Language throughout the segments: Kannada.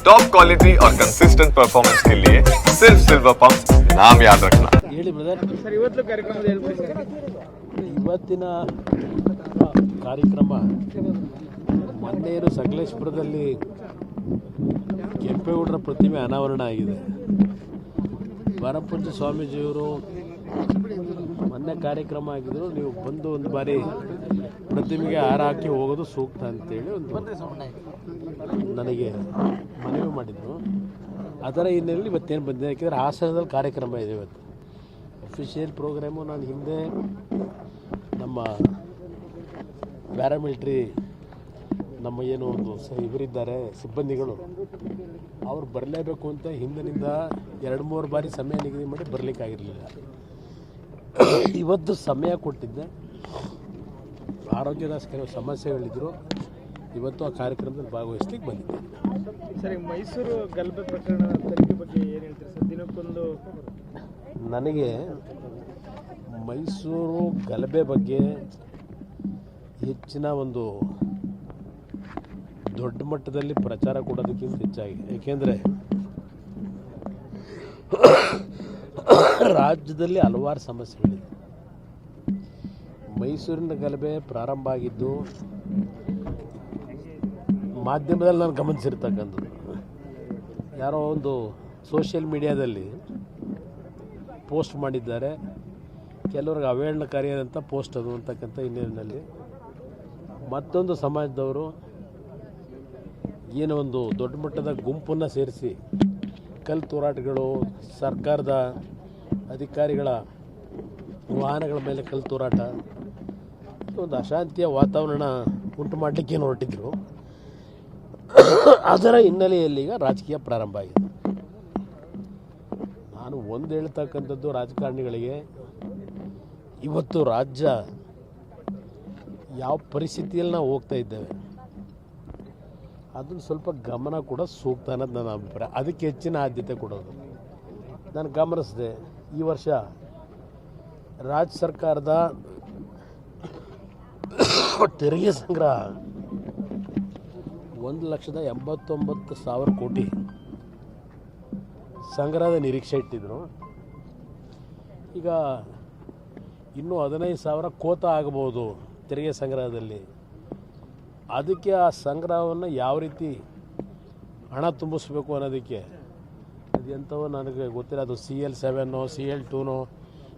टॉप क्वालिटी और कंसिस्टेंट परफॉर्मेंस के लिए सिर्फ सिल्वर पंप नाम याद रखना ಹೇಳಿ ಬ್ರದರ್ ಸರ್ ಇವತ್ತು ಕಾರ್ಯಕ್ರಮದ ಹೇಳ್ಬಿಡಿ ಸರ್ ಇವತ್ತಿನ ಕಾರ್ಯಕ್ರಮ ಮೊನ್ನೆಯರು ಸಕಲೇಶ್ಪುರದಲ್ಲಿ ಕೆಂಪೇಗೌಡರ ಪ್ರತಿಮೆ ಅನಾವರಣ ಆಗಿದೆ ವರಪಂಚ ಸ್ವಾಮೀಜಿಯವರು ಮೊನ್ನೆ ಕಾರ್ಯಕ್ರಮ ಆಗಿದ್ರು, ನೀವು ಬಂದು ಒಂದು ಬಾರಿ ಪ್ರತಿಮೆಗೆ ಹಾರ ಹಾಕಿ ಹೋಗೋದು ಸೂಕ್ತ ಅಂತೇಳಿ ಒಂದು ನನಗೆ ಮನವಿ ಮಾಡಿದರು. ಅದರ ಹಿನ್ನೆಲೆಯಲ್ಲಿ ಇವತ್ತೇನು ಬಂದಿದೆ? ಯಾಕೆಂದರೆ ಹಾಸನದಲ್ಲಿ ಕಾರ್ಯಕ್ರಮ ಇದೆ ಇವತ್ತು. ಅಫಿಷಿಯಲ್ ಪ್ರೋಗ್ರಾಮು ನಾನು ಹಿಂದೆ ನಮ್ಮ ಪ್ಯಾರಾಮಿಲ್ಟ್ರಿ ನಮ್ಮ ಏನು ಒಂದು ಸ ಇವರಿದ್ದಾರೆ, ಸಿಬ್ಬಂದಿಗಳು, ಅವ್ರು ಬರಲೇಬೇಕು ಅಂತ ಹಿಂದಿನಿಂದ ಎರಡು ಮೂರು ಬಾರಿ ಸಮಯ ನಿಗದಿ ಮಾಡಿ ಬರಲಿಕ್ಕಾಗಿರಲಿಲ್ಲ. ಇವತ್ತು ಸಮಯ ಕೊಟ್ಟಿದ್ದೆ. ಆರೋಗ್ಯದ ಕೆಲವು ಸಮಸ್ಯೆಗಳಿದ್ದರು ಇವತ್ತು ಆ ಕಾರ್ಯಕ್ರಮದಲ್ಲಿ ಭಾಗವಹಿಸ್ಲಿಕ್ಕೆ ಬಂದಿದ್ದೆ. ಸರಿ ಮೈಸೂರು ಗಲಭೆ ಪ್ರಕರಣ ತನಿಖೆ ಬಗ್ಗೆ ಏನು ಹೇಳ್ತೀರಿ ಸರ್? ದಿನಕ್ಕೊಂದು ನನಗೆ ಮೈಸೂರು ಗಲಭೆ ಬಗ್ಗೆ ಹೆಚ್ಚಿನ ಒಂದು ದೊಡ್ಡ ಮಟ್ಟದಲ್ಲಿ ಪ್ರಚಾರ ಕೊಡೋದಕ್ಕಿಂತ ಹೆಚ್ಚಾಗಿ ಏಕೆಂದರೆ ರಾಜ್ಯದಲ್ಲಿ ಹಲವಾರು ಸಮಸ್ಯೆಗಳಿದೆ. ಮೈಸೂರಿನ ಗಲಭೆ ಪ್ರಾರಂಭ ಆಗಿದ್ದು, ಮಾಧ್ಯಮದಲ್ಲಿ ನಾನು ಗಮನಿಸಿರ್ತಕ್ಕಂಥದ್ದು. ಯಾರೋ ಒಂದು ಸೋಷಿಯಲ್ ಮೀಡಿಯಾದಲ್ಲಿ ಪೋಸ್ಟ್ ಮಾಡಿದ್ದಾರೆ. ಕೆಲವ್ರಿಗೆ ಅವೇಳನಕಾರಿಯಾದಂಥ ಪೋಸ್ಟ್ ಅದು ಅಂತಕ್ಕಂಥ ಹಿನ್ನೆಲೆಯಲ್ಲಿ. ಮತ್ತೊಂದು ಸಮಾಜದವರು ಏನೋ ಒಂದು ದೊಡ್ಡ ಮಟ್ಟದ ಗುಂಪನ್ನು ಸೇರಿಸಿ ಕಲ್ಲು ತೂರಾಟಗಳು, ಸರ್ಕಾರದ ಅಧಿಕಾರಿಗಳ ವಾಹನಗಳ ಮೇಲೆ ಕಲ್ಲು ತೂರಾಟ. ಒಂದು ಅಶಾಂತಿಯ ವಾತಾವರಣ ಉಂಟು ಮಾಡಲಿಕ್ಕೆ ಹೊರಟಿದ್ರು. ಅದರ ಹಿನ್ನೆಲೆಯಲ್ಲಿ ಈಗ ರಾಜಕೀಯ ಪ್ರಾರಂಭ ಆಗಿದೆ. ನಾನು ಒಂದು ಹೇಳ್ತಕ್ಕಂಥದ್ದು ರಾಜಕಾರಣಿಗಳಿಗೆ, ಇವತ್ತು ರಾಜ್ಯ ಯಾವ ಪರಿಸ್ಥಿತಿಯಲ್ಲಿ ನಾವು ಹೋಗ್ತಾ ಇದ್ದೇವೆ? ಅದನ್ನು ಸ್ವಲ್ಪ ಗಮನ ಕೂಡ ಸೂಕ್ತ ಅನ್ನೋದು ನನ್ನ ಅಭಿಪ್ರಾಯ. ಅದಕ್ಕೆ ಹೆಚ್ಚಿನ ಆದ್ಯತೆ ಕೊಡೋದು. ನಾನು ಗಮನಿಸಿದೆ, ಈ ವರ್ಷ ರಾಜ್ಯ ಸರ್ಕಾರದ ತೆರಿಗೆ ಸಂಗ್ರಹ ಒಂದು ಲಕ್ಷದ ಎಂಬತ್ತೊಂಬತ್ತು ಸಾವಿರ ಕೋಟಿ ಸಂಗ್ರಹದ ನಿರೀಕ್ಷೆ ಇಟ್ಟಿದ್ರು. ಈಗ ಇನ್ನೂ ಹದಿನೈದು ಸಾವಿರ ಕೋತ ಆಗಬಹುದು ತೆರಿಗೆ ಸಂಗ್ರಹದಲ್ಲಿ. ಅದಕ್ಕೆ ಆ ಸಂಗ್ರಹವನ್ನು ಯಾವ ರೀತಿ ಹಣ ತುಂಬಿಸ್ಬೇಕು ಅನ್ನೋದಕ್ಕೆ ಅದು ಎಂಥವೋ ನನಗೆ ಗೊತ್ತಿಲ್ಲ. ಅದು ಸಿ ಎಲ್ ಸೆವೆನ್ನೋ ಸಿ ಎಲ್ ಟೂನೋ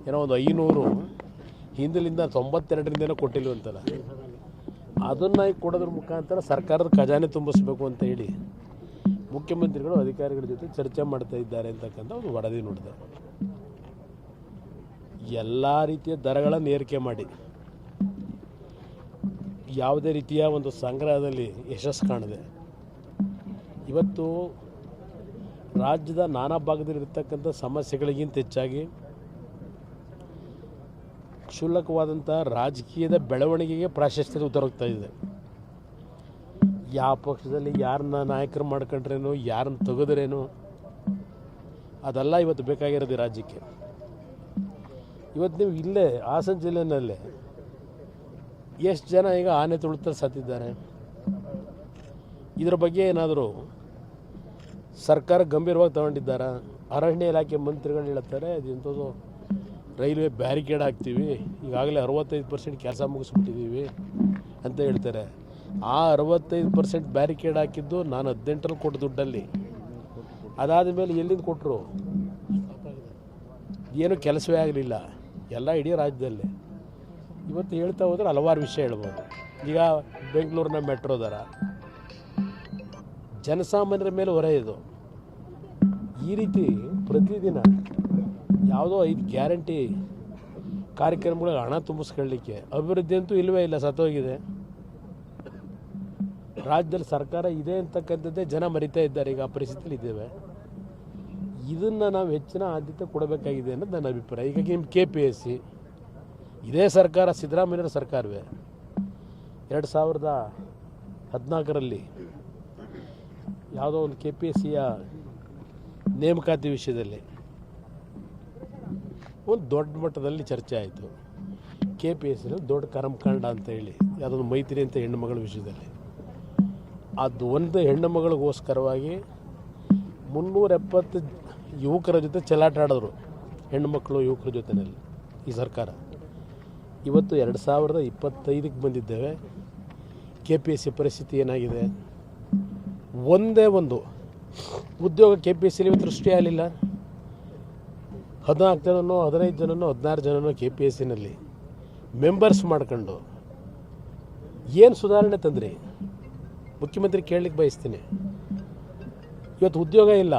ಏನೋ ಒಂದು ಐನೂರು ಹಿಂದಿಲಿಂದ ತೊಂಬತ್ತೆರಡರಿಂದನೂ ಕೊಟ್ಟಿಲ್ವಂತಲ್ಲ ಅದನ್ನು ಕೊಡೋದ್ರ ಮುಖಾಂತರ ಸರ್ಕಾರದ ಖಜಾನೆ ತುಂಬಿಸ್ಬೇಕು ಅಂತ ಹೇಳಿ ಮುಖ್ಯಮಂತ್ರಿಗಳು ಅಧಿಕಾರಿಗಳ ಜೊತೆ ಚರ್ಚೆ ಮಾಡ್ತಾ ಇದ್ದಾರೆ ಅಂತಕ್ಕಂಥ ಒಂದು ವರದಿ ನೋಡಿದೆ. ಎಲ್ಲ ರೀತಿಯ ದರಗಳನ್ನು ಏರಿಕೆ ಮಾಡಿ. ಯಾವುದೇ ರೀತಿಯ ಒಂದು ಸಂಗ್ರಹದಲ್ಲಿ ಯಶಸ್ಸು ಕಾಣದೆ. ಇವತ್ತು ರಾಜ್ಯದ ನಾನಾ ಭಾಗದಲ್ಲಿರ್ತಕ್ಕಂಥ ಸಮಸ್ಯೆಗಳಿಗಿಂತ ಹೆಚ್ಚಾಗಿ ಕ್ಷುಲ್ಲಕವಾದಂಥ ರಾಜಕೀಯದ ಬೆಳವಣಿಗೆಗೆ ಪ್ರಾಶಸ್ತ್ಯ ಉತ್ತರೋಗ್ತಾ ಇದೆ. ಯಾವ ಪಕ್ಷದಲ್ಲಿ ಯಾರನ್ನ ನಾಯಕರು ಮಾಡ್ಕೊಂಡ್ರೇನು, ಯಾರನ್ನ ತೆಗೆದ್ರೇನು, ಅದೆಲ್ಲ ಇವತ್ತು ಬೇಕಾಗಿರೋದು ರಾಜ್ಯಕ್ಕೆ. ಇವತ್ತು ನೀವು ಇಲ್ಲೇ ಹಾಸನ ಜಿಲ್ಲೆನಲ್ಲೇ ಎಷ್ಟು ಜನ ಈಗ ಆನೆ ತುಳಿತ ಸತ್ತಿದ್ದಾರೆ? ಇದರ ಬಗ್ಗೆ ಏನಾದರೂ ಸರ್ಕಾರ ಗಂಭೀರವಾಗಿ ತಗೊಂಡಿದ್ದಾರಾ? ಅರಣ್ಯ ಇಲಾಖೆ ಮಂತ್ರಿಗಳು ಹೇಳ್ತಾರೆ, ಅದು ಇಂಥದ್ದು ರೈಲ್ವೆ ಬ್ಯಾರಿಕೇಡ್ ಹಾಕ್ತೀವಿ, ಈಗಾಗಲೇ ಅರವತ್ತೈದು ಪರ್ಸೆಂಟ್ ಕೆಲಸ ಮುಗಿಸ್ಬಿಟ್ಟಿದ್ದೀವಿ ಅಂತ ಹೇಳ್ತಾರೆ. ಆ ಅರವತ್ತೈದು ಪರ್ಸೆಂಟ್ ಬ್ಯಾರಿಕೇಡ್ ಹಾಕಿದ್ದು ನಾನು ಹದಿನೆಂಟರಲ್ಲಿ ಕೊಟ್ಟ ದುಡ್ಡಲ್ಲಿ. ಅದಾದ ಮೇಲೆ ಎಲ್ಲಿಂದ ಕೊಟ್ಟರು ಏನು ಕೆಲಸವೇ ಆಗಲಿಲ್ಲ. ಎಲ್ಲ ಇಡೀ ರಾಜ್ಯದಲ್ಲಿ. ಇವತ್ತು ಹೇಳ್ತಾ ಹೋದ್ರೆ ಹಲವಾರು ವಿಷಯ ಹೇಳ್ಬೋದು. ಈಗ ಬೆಂಗಳೂರಿನ ಮೆಟ್ರೋ ದರ. ಜನಸಾಮಾನ್ಯರ ಮೇಲೆ ಹೊರೆ ಇದು. ಈ ರೀತಿ ಪ್ರತಿದಿನ ಯಾವುದೋ ಐದು ಗ್ಯಾರಂಟಿ ಕಾರ್ಯಕ್ರಮಗಳಿಗೆ ಹಣ ತುಂಬಿಸ್ಕೊಳ್ಳಿಕ್ಕೆ ಅಭಿವೃದ್ಧಿ ಅಂತೂ ಇಲ್ಲವೇ ಇಲ್ಲ, ಸತ್ತೋಗಿದೆ. ರಾಜ್ಯದಲ್ಲಿ ಸರ್ಕಾರ ಇದೆ ಅಂತಕ್ಕಂಥದ್ದೇ ಜನ ಮರಿತಾ ಇದ್ದಾರೆ, ಈಗ ಆ ಪರಿಸ್ಥಿತಿಲಿ ಇದ್ದೇವೆ. ಇದನ್ನು ನಾವು ಹೆಚ್ಚಿನ ಆದ್ಯತೆ ಕೊಡಬೇಕಾಗಿದೆ ಅನ್ನೋದು ನನ್ನ ಅಭಿಪ್ರಾಯ. ಈಗ ನಿಮ್ಮ ಕೆ ಪಿ ಎಸ್ ಸಿ ಇದೇ ಸರ್ಕಾರ ಸಿದ್ದರಾಮಯ್ಯರ ಸರ್ಕಾರವೇ. ಎರಡು ಸಾವಿರದ ಹದಿನಾಲ್ಕರಲ್ಲಿ ಯಾವುದೋ ಒಂದು ಕೆ ಪಿ ಎಸ್ ಸಿಯ ನೇಮಕಾತಿ ವಿಷಯದಲ್ಲಿ ಒಂದು ದೊಡ್ಡ ಮಟ್ಟದಲ್ಲಿ ಚರ್ಚೆ ಆಯಿತು. ಕೆ ಪಿ ಎಸ್ ಸಿನಲ್ಲಿ ದೊಡ್ಡ ಕರ್ಮಕಾಂಡ ಅಂತ ಹೇಳಿ ಯಾವುದೊಂದು ಮೈತ್ರಿ ಅಂತ ಹೆಣ್ಣು ಮಗಳ ವಿಷಯದಲ್ಲಿ. ಅದು ಒಂದು ಹೆಣ್ಣು ಮಗಳಿಗೋಸ್ಕರವಾಗಿ ಮುನ್ನೂರ ಎಪ್ಪತ್ತು ಯುವಕರ ಜೊತೆ ಚೆಲ್ಲಾಟ ಆಡಿದ್ರು, ಹೆಣ್ಣುಮಕ್ಕಳು ಯುವಕರ ಜೊತೆಯಲ್ಲಿ ಈ ಸರ್ಕಾರ. ಇವತ್ತು ಎರಡು ಸಾವಿರದ ಇಪ್ಪತ್ತೈದಕ್ಕೆ ಬಂದಿದ್ದೇವೆ. ಕೆ ಪಿ ಎಸ್ ಸಿ ಪರಿಸ್ಥಿತಿ ಏನಾಗಿದೆ? ಒಂದೇ ಒಂದು. ಉದ್ಯೋಗ ಕೆ ಪಿ ಎಸ್ ಸಿಲಿ ಸೃಷ್ಟಿಯಾಗಲಿಲ್ಲ ಹದಿನಾಲ್ಕು ಜನನೋ, ಹದಿನೈದು ಜನನೋ, ಹದಿನಾರು ಜನನೋ ಕೆ ಪಿ ಎಸ್ ಸಿನಲ್ಲಿ ಮೆಂಬರ್ಸ್ ಮಾಡ್ಕೊಂಡು ಏನು ಸುಧಾರಣೆ ತಂದ್ರಿ? ಮುಖ್ಯಮಂತ್ರಿ ಕೇಳಲಿಕ್ಕೆ ಬಯಸ್ತೀನಿ. ಇವತ್ತು ಉದ್ಯೋಗ ಇಲ್ಲ.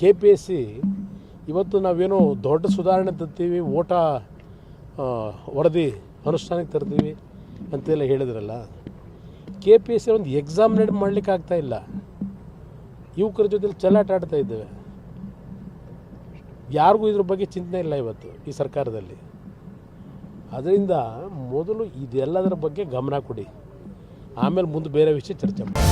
ಕೆ ಪಿ ಎಸ್ ಸಿ ಇವತ್ತು ನಾವೇನೋ ದೊಡ್ಡ ಸುಧಾರಣೆ ತರ್ತೀವಿ ಓಟ ವರದಿ ಅನುಷ್ಠಾನಕ್ಕೆ ತರ್ತೀವಿ ಅಂತೆಲ್ಲ ಹೇಳಿದ್ರಲ್ಲ. ಕೆ ಪಿ ಎಸ್ ಸಿ ಒಂದು ಎಕ್ಸಾಮ್ ಮಾಡಲಿಕ್ಕೆ ಇಲ್ಲ. ಯುವಕರ ಜೊತೆಲಿ ಚೆಲ್ಲಾಟ ಆಡ್ತಾ ಇದ್ದೇವೆ. ಯಾರಿಗೂ ಇದ್ರ ಬಗ್ಗೆ ಚಿಂತನೆ ಇಲ್ಲ ಇವತ್ತು ಈ ಸರ್ಕಾರದಲ್ಲಿ. ಅದರಿಂದ ಮೊದಲು ಇದೆಲ್ಲದರ ಬಗ್ಗೆ ಗಮನ ಕೊಡಿ. ಆಮೇಲೆ ಮುಂದೆ ಬೇರೆ ವಿಷಯ ಚರ್ಚೆ ಮಾಡಿ